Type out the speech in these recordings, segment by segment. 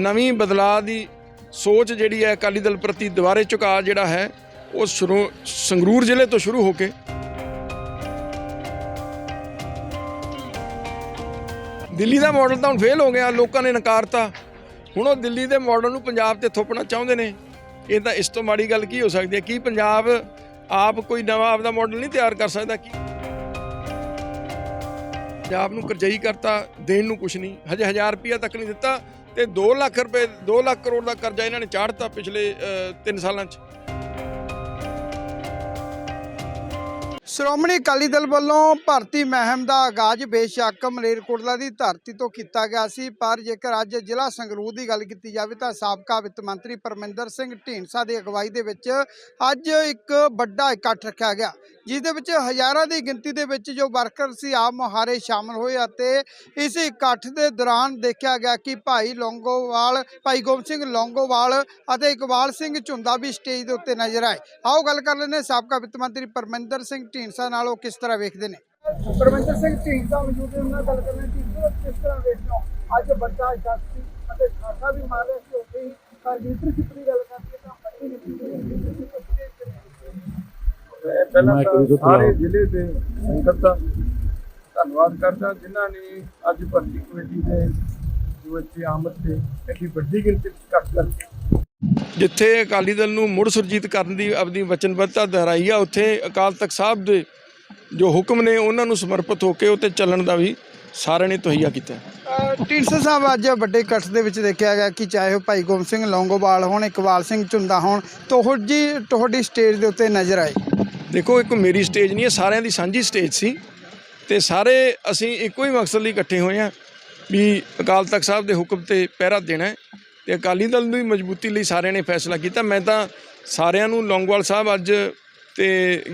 ਨਵੀਂ ਬਦਲਾਅ ਦੀ ਸੋਚ ਜਿਹੜੀ ਹੈ ਅਕਾਲੀ ਦਲ ਪ੍ਰਤੀ ਦੁਬਾਰੇ ਝੁਕਾਅ ਜਿਹੜਾ ਹੈ, ਉਹ ਸ਼ੁਰੂ ਸੰਗਰੂਰ ਜ਼ਿਲ੍ਹੇ ਤੋਂ ਸ਼ੁਰੂ ਹੋ ਕੇ। ਦਿੱਲੀ ਦਾ ਮਾਡਲ ਤਾਂ ਹੁਣ ਫੇਲ ਹੋ ਗਿਆ, ਲੋਕਾਂ ਨੇ ਨਕਾਰਤਾ। ਹੁਣ ਉਹ ਦਿੱਲੀ ਦੇ ਮਾਡਲ ਨੂੰ ਪੰਜਾਬ ਤੇ ਥੋਪਣਾ ਚਾਹੁੰਦੇ ਨੇ। ਇਹ ਤਾਂ ਇਸ ਤੋਂ ਮਾੜੀ ਗੱਲ ਕੀ ਹੋ ਸਕਦੀ ਹੈ? ਕੀ ਪੰਜਾਬ ਆਪ ਕੋਈ ਨਵਾਂ ਆਪਦਾ ਮਾਡਲ ਨਹੀਂ ਤਿਆਰ ਕਰ ਸਕਦਾ? ਕੀ ਪੰਜਾਬ ਨੂੰ ਕਰਜ਼ਈ ਕਰਤਾ, ਦੇਣ ਨੂੰ ਕੁਝ ਨਹੀਂ। ਹਜੇ 1000 ਰੁਪਿਆ ਤੱਕ ਨਹੀਂ ਦਿੱਤਾ। ਤੇ 2 ਲੱਖ ਰੁਪਏ 2 ਲੱਖ ਕਰੋੜ ਦਾ ਕਰਜ਼ਾ ਇਹਨਾਂ ਨੇ ਚਾੜਤਾ ਪਿਛਲੇ 3 ਸਾਲਾਂ 'ਚ। ਸ਼੍ਰੋਮਣੀ ਅਕਾਲੀ ਦਲ ਵੱਲੋਂ ਭਰਤੀ ਮਹਿਮ ਦਾ ਆਗਾਜ਼ ਬੇਸ਼ੱਕ ਮਲੇਰਕੋਟਲਾ ਦੀ ਧਰਤੀ ਤੋਂ ਕੀਤਾ ਗਿਆ ਸੀ, ਪਰ ਜੇਕਰ ਅੱਜ ਜ਼ਿਲ੍ਹਾ ਸੰਗਰੂਰ ਦੀ ਗੱਲ ਕੀਤੀ ਜਾਵੇ ਤਾਂ ਸਾਬਕਾ ਵਿੱਤ ਮੰਤਰੀ ਪਰਮਿੰਦਰ ਸਿੰਘ ਢੀਂਡਸਾ ਦੀ ਅਗਵਾਈ ਦੇ ਵਿੱਚ ਅੱਜ ਇੱਕ ਵੱਡਾ ਇਕੱਠ ਰੱਖਿਆ ਗਿਆ ਜਿਸ ਦੇ ਵਿੱਚ ਹਜ਼ਾਰਾਂ ਦੀ ਗਿਣਤੀ ਦੇ ਵਿੱਚ ਜੋ ਵਰਕਰ ਸੀ ਆਪ ਮੁਹਾਰੇ ਸ਼ਾਮਲ ਹੋਏ ਅਤੇ ਇਸ ਇਕੱਠ ਦੇ ਦੌਰਾਨ ਦੇਖਿਆ ਗਿਆ ਕਿ ਭਾਈ ਲੌਂਗੋਵਾਲ, ਭਾਈ ਗੋਬਿੰਦ ਸਿੰਘ ਲੌਂਗੋਵਾਲ ਅਤੇ ਇਕਬਾਲ ਸਿੰਘ ਝੁੰਦਾ ਵੀ ਸਟੇਜ ਦੇ ਉੱਤੇ ਨਜ਼ਰ ਆਏ। ਆਓ ਗੱਲ ਕਰ ਲੈਂਦੇ ਹਾਂ ਸਾਬਕਾ ਵਿੱਤ ਮੰਤਰੀ ਪਰਮਿੰਦਰ ਸਿੰਘ ਢੀਂਡਸਾ ਨਾਲ ਉਹ ਕਿਸ ਤਰ੍ਹਾਂ ਵੇਖਦੇ ਨੇ? ਪਰਮਿੰਦਰ ਸਿੰਘ ਢੀਂਡਸਾ ਮੌਜੂਦ ਨੇ ਉਹਨਾਂ ਨਾਲ ਗੱਲ ਕਰਨਾ ਕਿ ਕਿਸ ਤਰ੍ਹਾਂ ਵੇਖਦੇ ਹੋ? ਅੱਜ ਵੱਡਾ ਇਕੱਠ ਸੀ ਅਤੇ ਖਾਸਾ ਵੀ ਮਾਰ ਰਿਹਾ ਸੀ ਉੱਥੇ ਹੀ ਪਰ ਲੀਡਰਸ਼ਿਪ ਦੀ ਗੱਲ ਕਰਦੇ ਤਾਂ ਲੀਡਰਸ਼ਿਪ ਮੈਂ ਪਹਿਲਾਂ ਤਾਂ ਸਾਰੇ ਜ਼ਿਲ੍ਹੇ ਦੇ ਸੰਗਤ ਦਾ ਧੰਨਵਾਦ ਕਰਦਾ ਜਿਨ੍ਹਾਂ ਨੇ ਅੱਜ ਭਰਤੀ ਕਮੇਟੀ ਦੇ ਜੋ ਇੱਥੇ ਆਮਦ ਤੇ ਐਡੀ ਵੱਡੀ ਗਿਣਤੀ ਵਿੱਚ ਇਕੱਠ ਕਰਕੇ ਜਿੱਥੇ ਅਕਾਲੀ ਦਲ ਨੂੰ ਮੁੜ ਸੁਰਜੀਤ ਕਰਨ ਦੀ ਆਪਣੀ ਵਚਨਬੱਧਤਾ ਦੁਹਰਾਈ ਆ ਉੱਥੇ ਅਕਾਲ ਤਖਤ ਸਾਹਿਬ ਦੇ ਜੋ ਹੁਕਮ ਨੇ ਉਹਨਾਂ ਨੂੰ ਸਮਰਪਿਤ ਹੋ ਕੇ ਉੱਤੇ ਚੱਲਣ ਦਾ ਵੀ ਸਾਰਿਆਂ ਨੇ ਤਹਈਆ ਕੀਤਾ। ਢੀਂਡਸਾ ਸਾਹਿਬ ਅੱਜ ਵੱਡੇ ਇਕੱਠ ਦੇ ਵਿੱਚ ਦੇਖਿਆ ਗਿਆ ਕਿ ਚਾਹੇ ਉਹ ਭਾਈ ਗੋਬਿੰਦ ਸਿੰਘ ਲੌਂਗੋਵਾਲ ਹੋਣ ਇਕਬਾਲ ਸਿੰਘ ਝੁੰਦਾ ਹੋਣ ਤੁਹਾਡੀ ਤੁਹਾਡੀ ਸਟੇਜ ਦੇ ਉੱਤੇ ਨਜ਼ਰ ਆਏ। ਦੇਖੋ ਇੱਕ ਮੇਰੀ ਸਟੇਜ ਨਹੀਂ ਹੈ ਸਾਰਿਆਂ ਦੀ ਸਾਂਝੀ ਸਟੇਜ ਸੀ ਤੇ ਸਾਰੇ ਅਸੀਂ ਇੱਕੋ ਹੀ ਮਕਸਦ ਲਈ ਇਕੱਠੇ ਹੋਏ ਹਾਂ ਵੀ ਅਕਾਲ ਤਖਤ ਸਾਹਿਬ ਦੇ ਹੁਕਮ ਤੇ ਪਹਿਰਾ ਦੇਣਾ ਹੈ। ਤੇ ਅਕਾਲੀ ਦਲ ਨੂੰ ਵੀ ਮਜ਼ਬੂਤੀ ਲਈ ਸਾਰਿਆਂ ਨੇ ਫੈਸਲਾ ਕੀਤਾ। ਮੈਂ ਤਾਂ ਸਾਰਿਆਂ ਨੂੰ ਲੌਂਗੋਵਾਲ ਸਾਹਿਬ ਅੱਜ ਤੇ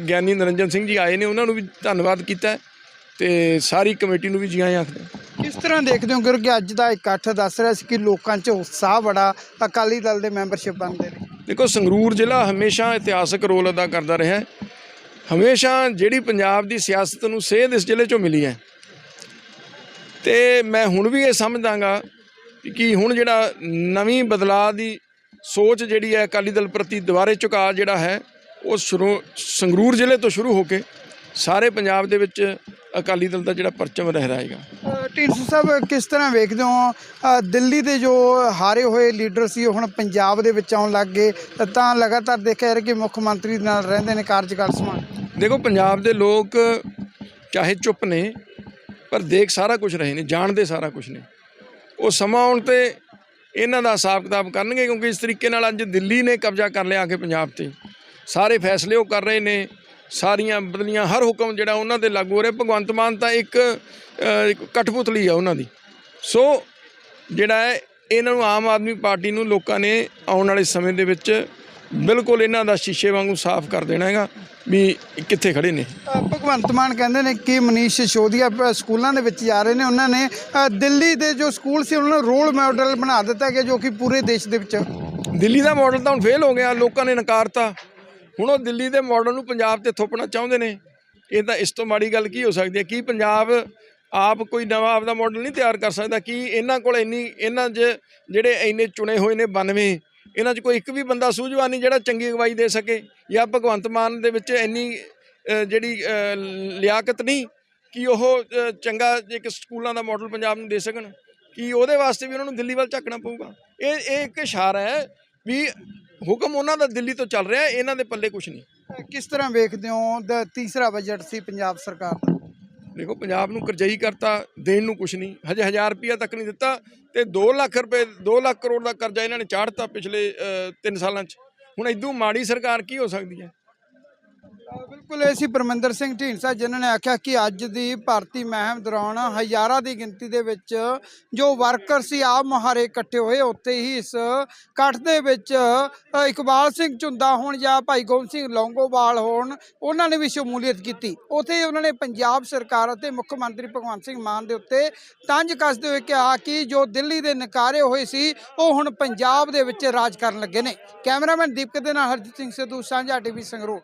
ਗਿਆਨੀ ਨਰਿੰਜਨ ਸਿੰਘ ਜੀ ਆਏ ਨੇ ਉਹਨਾਂ ਨੂੰ ਵੀ ਧੰਨਵਾਦ ਕੀਤਾ ਤੇ ਸਾਰੀ ਕਮੇਟੀ ਨੂੰ ਵੀ ਜੀ ਆਇਆਂ ਆਖਦਾ ਕਿਸ ਤਰ੍ਹਾਂ ਦੇਖਦੇ ਹੋ ਕਿਉਂਕਿ ਅੱਜ ਦਾ ਇਕੱਠ ਦੱਸ ਰਿਹਾ ਸੀ ਕਿ ਲੋਕਾਂ 'ਚ ਉਤਸ਼ਾਹ ਬੜਾ ਅਕਾਲੀ ਦਲ ਦੇ ਮੈਂਬਰਸ਼ਿਪ ਬਣਦੇ ਨੇ? ਦੇਖੋ ਸੰਗਰੂਰ ਜ਼ਿਲ੍ਹਾ ਹਮੇਸ਼ਾ ਇਤਿਹਾਸਕ ਰੋਲ ਅਦਾ ਕਰਦਾ ਰਿਹਾ ਹੈ। ਹਮੇਸ਼ਾ ਜਿਹੜੀ ਪੰਜਾਬ ਦੀ ਸਿਆਸਤ ਨੂੰ ਸੇਧ ਇਸ ਜ਼ਿਲ੍ਹੇ 'ਚੋਂ ਮਿਲੀ ਹੈ। ਤੇ ਮੈਂ ਹੁਣ ਵੀ ਇਹ ਸਮਝਦਾਗਾ ਕਿ ਹੁਣ ਜਿਹੜਾ ਨਵੀਂ ਬਦਲਾਅ ਦੀ ਸੋਚ ਜਿਹੜੀ ਹੈ ਅਕਾਲੀ ਦਲ ਪ੍ਰਤੀ ਦੁਬਾਰੇ ਝੁਕਾਅ ਜਿਹੜਾ ਹੈ ਉਹ ਸ਼ੁਰੂ ਸੰਗਰੂਰ ਜ਼ਿਲ੍ਹੇ ਤੋਂ ਸ਼ੁਰੂ ਹੋ ਕੇ ਸਾਰੇ ਪੰਜਾਬ ਦੇ ਵਿੱਚ ਅਕਾਲੀ ਦਲ ਦਾ ਜਿਹੜਾ ਪਰਚਮ ਲਹਿਰਾਏਗਾ ਢੀਂਡਸਾ ਸਾਹਿਬ ਕਿਸ ਤਰ੍ਹਾਂ ਵੇਖਦੇ ਹੋ? ਦਿੱਲੀ ਦੇ ਜੋ ਹਾਰੇ ਹੋਏ ਲੀਡਰ ਸੀ ਉਹ ਹੁਣ ਪੰਜਾਬ ਦੇ ਵਿੱਚ ਆਉਣ ਲੱਗ ਗਏ ਤਾਂ ਲਗਾਤਾਰ ਦੇਖਿਆ ਜਾ ਰਿਹਾ ਕਿ ਮੁੱਖ ਮੰਤਰੀ ਨਾਲ ਰਹਿੰਦੇ ਨੇ ਕਾਰਜਕਾਲ ਸਮਾਨ ਦੇਖੋ ਪੰਜਾਬ ਦੇ ਲੋਕ ਚਾਹੇ ਚੁੱਪ ਨੇ ਪਰ ਦੇਖ ਸਾਰਾ ਕੁਝ ਰਹੇ ਨੇ ਜਾਣਦੇ ਸਾਰਾ ਕੁਝ ਨੇ। ਉਹ ਸਮਾਂ ਆਉਣ ਤੇ ਇਹਨਾਂ ਦਾ ਹਿਸਾਬ ਕਿਤਾਬ ਕਰਨਗੇ, ਕਿਉਂਕਿ ਇਸ ਤਰੀਕੇ ਨਾਲ ਅੱਜ ਦਿੱਲੀ ਨੇ ਕਬਜ਼ਾ ਕਰ ਲਿਆ ਕੇ ਪੰਜਾਬ ਤੇ। ਸਾਰੇ ਫੈਸਲੇ ਉਹ ਕਰ ਰਹੇ ਨੇ, ਸਾਰੀਆਂ ਬਦਲੀਆਂ, ਹਰ ਹੁਕਮ ਜਿਹੜਾ ਉਹਨਾਂ ਤੇ ਲਾਗੂ ਹੋ ਰਿਹਾ। ਭਗਵੰਤ ਮਾਨ ਤਾਂ ਇੱਕ ਕਠਪੁਤਲੀ ਆ ਉਹਨਾਂ ਦੀ। ਸੋ ਜਿਹੜਾ ਹੈ, ਇਹਨਾਂ ਨੂੰ ਆਮ ਆਦਮੀ ਪਾਰਟੀ ਨੂੰ ਲੋਕਾਂ ਨੇ ਆਉਣ ਵਾਲੇ ਸਮੇਂ ਦੇ ਵਿੱਚ ਬਿਲਕੁਲ ਇਹਨਾਂ ਦਾ ਸ਼ੀਸ਼ੇ ਵਾਂਗੂ ਸਾਫ਼ ਕਰ ਦੇਣਾ ਹੈਗਾ ਵੀ ਕਿੱਥੇ ਖੜੇ ਨੇ। ਅ, ਭਗਵੰਤ ਮਾਨ ਕਹਿੰਦੇ ਨੇ ਕਿ ਮਨੀਸ਼ ਸਿਸੋਦੀਆ ਪ- ਸਕੂਲਾਂ ਦੇ ਵਿੱਚ ਜਾ ਰਹੇ ਨੇ। ਉਹਨਾਂ ਨੇ ਅ, ਦਿੱਲੀ ਦੇ ਜੋ ਸਕੂਲ ਸੀ ਉਹਨਾਂ ਨੂੰ ਰੋਲ ਮਾਡਲ ਬਣਾ ਦਿੱਤਾ ਗਿਆ ਜੋ ਕਿ ਪੂਰੇ ਦੇਸ਼ ਦੇ ਵਿੱਚ। ਦਿੱਲੀ ਦਾ ਮਾਡਲ ਤਾਂ ਹੁਣ ਫੇਲ ਹੋ ਗਿਆ ਲੋਕਾਂ ਨੇ ਨਕਾਰਤਾ। ਹੁਣ ਉਹ ਦਿੱਲੀ ਦੇ ਮਾਡਲ ਨੂੰ ਪੰਜਾਬ ਤੇ ਥੋਪਣਾ ਚਾਹੁੰਦੇ ਨੇ। ਇਹ ਤਾਂ ਇਸ ਤੋਂ ਮਾੜੀ ਗੱਲ ਕੀ ਹੋ ਸਕਦੀ ਹੈ? ਕੀ ਪੰਜਾਬ ਆਪ ਕੋਈ ਨਵਾਂ ਆਪਦਾ ਮਾਡਲ ਨਹੀਂ ਤਿਆਰ ਕਰ ਸਕਦਾ? ਕੀ ਇਹਨਾਂ ਕੋਲ ਇੰਨੀ ਇਹਨਾਂ 'ਚ ਜਿਹੜੇ ਇੰਨੇ ਚੁਣੇ ਹੋਏ ਨੇ 92 ਇਹਨਾਂ 'ਚ ਕੋਈ ਇੱਕ ਵੀ ਬੰਦਾ ਸੂਝਵਾਨ ਨਹੀਂ ਜਿਹੜਾ ਚੰਗੀ ਅਗਵਾਈ ਦੇ ਸਕੇ ਜਾਂ ਭਗਵੰਤ ਮਾਨ ਦੇ ਵਿੱਚ ਇੰਨੀ ਜਿਹੜੀ ਲਿਆਕਤ ਨਹੀਂ ਕਿ ਉਹ ਚੰਗਾ ਇੱਕ ਸਕੂਲਾਂ ਦਾ ਮਾਡਲ ਪੰਜਾਬ ਨੂੰ ਦੇ ਸਕਣ, ਕਿ ਉਹਦੇ ਵਾਸਤੇ ਵੀ ਉਹਨਾਂ ਨੂੰ ਦਿੱਲੀ ਵੱਲ ਝਾਕਣਾ ਪਊਗਾ। ਇਹ ਇਹ ਇੱਕ ਇਸ਼ਾਰਾ ਹੈ ਵੀ ਹੁਕਮ ਉਹਨਾਂ ਦਾ ਦਿੱਲੀ ਤੋਂ ਚੱਲ ਰਿਹਾ, ਇਹਨਾਂ ਦੇ ਪੱਲੇ ਕੁਝ ਨਹੀਂ। ਕਿਸ ਤਰ੍ਹਾਂ ਵੇਖਦੇ ਹੋ? ਤੀਸਰਾ ਬਜਟ ਸੀ ਪੰਜਾਬ ਸਰਕਾਰ ਦਾ। ਦੇਖੋ, ਪੰਜਾਬ ਨੂੰ ਕਰਜ਼ਈ ਕਰਤਾ, ਦੇਣ ਨੂੰ ਕੁਝ ਨਹੀਂ। ਹਜੇ 1000 ਰੁਪਿਆ ਤੱਕ ਨਹੀਂ ਦਿੱਤਾ ਤੇ 2 ਲੱਖ ਰੁਪਏ 2 ਲੱਖ ਕਰੋੜ ਦਾ ਕਰਜ਼ਾ ਇਹਨਾਂ ਨੇ ਚਾੜਤਾ ਪਿਛਲੇ 3 ਸਾਲਾਂ 'ਚ। ਹੁਣ ਇਦੋਂ ਮਾੜੀ ਸਰਕਾਰ ਕੀ ਹੋ ਸਕਦੀ ਹੈ? ਬਿਲਕੁਲ ਇਹ ਸੀ ਪਰਮਿੰਦਰ ਸਿੰਘ ਢੀਂਡਸਾ, ਜਿਨ੍ਹਾਂ ਨੇ ਆਖਿਆ ਕਿ ਅੱਜ ਦੀ ਭਰਤੀ ਮਹਿਮ ਦੌਰਾਨ ਹਜ਼ਾਰਾਂ ਦੀ ਗਿਣਤੀ ਦੇ ਵਿੱਚ ਜੋ ਵਰਕਰ ਸੀ ਆਪ ਮੁਹਾਰੇ ਇਕੱਠੇ ਹੋਏ। ਉੱਥੇ ਹੀ ਇਸ ਇਕੱਠ ਦੇ ਵਿੱਚ ਇਕਬਾਲ ਸਿੰਘ ਝੁੰਦਾ ਹੋਣ ਜਾਂ ਭਾਈ ਗੋਬਿੰਦ ਸਿੰਘ ਲੌਂਗੋਵਾਲ ਹੋਣ, ਉਹਨਾਂ ਨੇ ਵੀ ਸ਼ਮੂਲੀਅਤ ਕੀਤੀ। ਉੱਥੇ ਉਹਨਾਂ ਨੇ ਪੰਜਾਬ ਸਰਕਾਰ ਅਤੇ ਮੁੱਖ ਮੰਤਰੀ ਭਗਵੰਤ ਸਿੰਘ ਮਾਨ ਦੇ ਉੱਤੇ ਤੰਜ ਕੱਸਦੇ ਹੋਏ ਕਿਹਾ ਕਿ ਜੋ ਦਿੱਲੀ ਦੇ ਨਕਾਰੇ ਹੋਏ ਸੀ, ਉਹ ਹੁਣ ਪੰਜਾਬ ਦੇ ਵਿੱਚ ਰਾਜ ਕਰਨ ਲੱਗੇ ਨੇ। ਕੈਮਰਾਮੈਨ ਦੀਪਕ ਦੇ ਨਾਲ ਹਰਜੀਤ ਸਿੰਘ ਸਿੱਧੂ, ਸਾਂਝਾ ਟੀਵੀ ਸੰਗਰੂਰ।